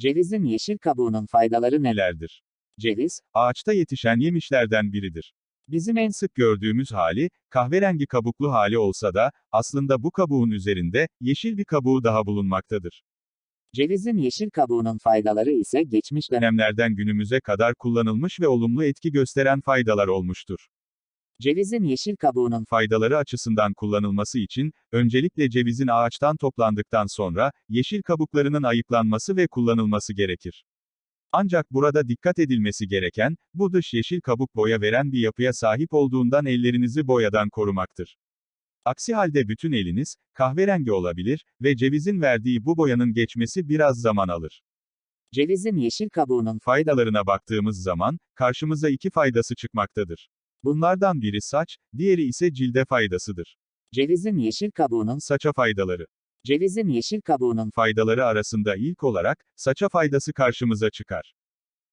Cevizin yeşil kabuğunun faydaları neler? nelerdir? Ceviz, Ağaçta yetişen yemişlerden biridir. Bizim en sık gördüğümüz hali, kahverengi kabuklu hali olsa da, aslında bu kabuğun üzerinde, yeşil bir kabuğu daha bulunmaktadır. cevizin yeşil kabuğunun faydaları ise geçmiş dönem. Dönemlerden günümüze kadar kullanılmış ve olumlu etki gösteren faydalar olmuştur. Cevizin yeşil kabuğunun Faydaları açısından kullanılması için, öncelikle cevizin ağaçtan toplandıktan sonra, yeşil kabuklarının ayıklanması ve kullanılması gerekir. Ancak burada dikkat edilmesi gereken, bu dış yeşil kabuk boya veren bir yapıya sahip olduğundan ellerinizi boyadan korumaktır. Aksi halde bütün eliniz, kahverengi olabilir ve cevizin verdiği bu boyanın geçmesi biraz zaman alır. cevizin yeşil kabuğunun Faydalarına baktığımız zaman, karşımıza iki faydası çıkmaktadır. Bunlardan biri saç, diğeri ise cilde faydasıdır. cevizin yeşil kabuğunun Saça faydaları. cevizin yeşil kabuğunun Faydaları arasında ilk olarak, saça faydası karşımıza çıkar.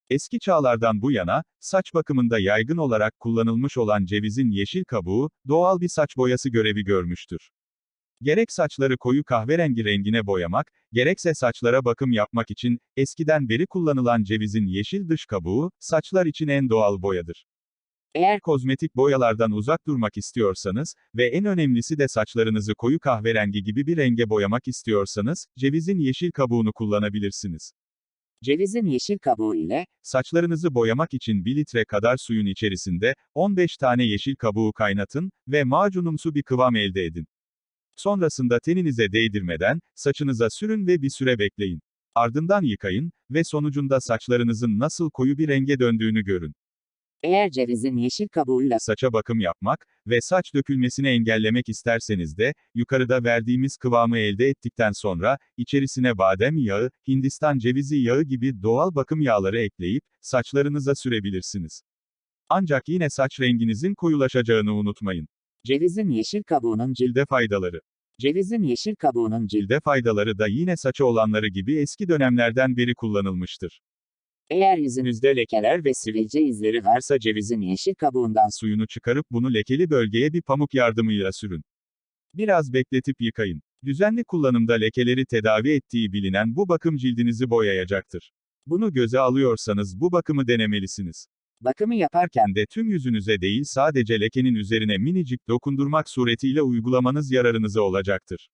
Eski çağlardan bu yana, saç bakımında yaygın olarak kullanılmış olan cevizin yeşil kabuğu, doğal bir saç boyası görevi görmüştür. Gerek saçları koyu kahverengi rengine boyamak, gerekse saçlara bakım yapmak için, eskiden beri kullanılan cevizin yeşil dış kabuğu, saçlar için en doğal boyadır. Eğer kozmetik boyalardan uzak durmak istiyorsanız ve en önemlisi de saçlarınızı koyu kahverengi gibi bir renge boyamak istiyorsanız, cevizin yeşil kabuğunu kullanabilirsiniz. cevizin yeşil kabuğu ile Saçlarınızı boyamak için 1 litre kadar suyun içerisinde 15 tane yeşil kabuğu kaynatın ve macunumsu bir kıvam elde edin. Sonrasında teninize değdirmeden saçınıza sürün ve bir süre bekleyin. Ardından yıkayın ve sonucunda saçlarınızın nasıl koyu bir renge döndüğünü görün. Eğer cevizin yeşil kabuğuyla Saça bakım yapmak ve saç dökülmesini engellemek isterseniz de, yukarıda verdiğimiz kıvamı elde ettikten sonra, içerisine badem yağı, Hindistan cevizi yağı gibi doğal bakım yağları ekleyip, saçlarınıza sürebilirsiniz. Ancak yine saç renginizin koyulaşacağını unutmayın. cevizin yeşil kabuğunun cil Cilde faydaları. cevizin yeşil kabuğunun cil Cilde faydaları da yine saça olanları gibi eski dönemlerden beri kullanılmıştır. Eğer yüzünüzde lekeler ve sivilce izleri varsa cevizin yeşil kabuğundan su Suyunu çıkarıp bunu lekeli bölgeye bir pamuk yardımıyla sürün. Biraz bekletip yıkayın. Düzenli kullanımda lekeleri tedavi ettiği bilinen bu bakım cildinizi boyayacaktır. Bunu göze alıyorsanız bu bakımı denemelisiniz. bakımı yaparken de tüm yüzünüze değil sadece lekenin üzerine minicik dokundurmak suretiyle uygulamanız yararınıza olacaktır.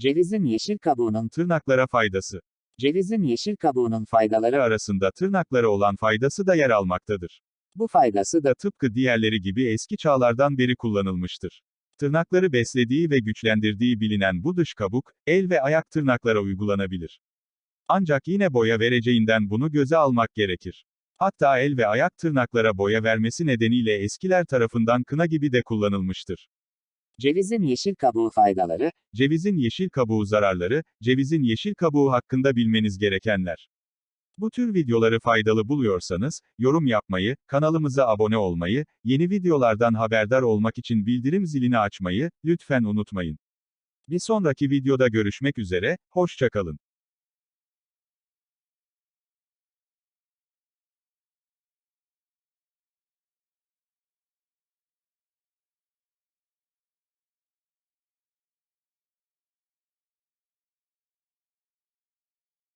cevizin yeşil kabuğunun Tırnaklara faydası. Cevizin yeşil kabuğunun faydaları Arasında tırnaklara olan faydası da yer almaktadır. bu faydası da Tıpkı diğerleri gibi eski çağlardan beri kullanılmıştır. Tırnakları beslediği ve güçlendirdiği bilinen bu dış kabuk, el ve ayak tırnaklara uygulanabilir. Ancak yine boya vereceğinden bunu göze almak gerekir. Hatta el ve ayak tırnaklara boya vermesi nedeniyle eskiler tarafından kına gibi de kullanılmıştır. Cevizin yeşil kabuğu faydaları Cevizin yeşil kabuğu zararları, cevizin yeşil kabuğu hakkında bilmeniz gerekenler. Bu tür videoları faydalı buluyorsanız, yorum yapmayı, kanalımıza abone olmayı, yeni videolardan haberdar olmak için bildirim zilini açmayı, lütfen unutmayın. Bir sonraki videoda görüşmek üzere, hoşçakalın.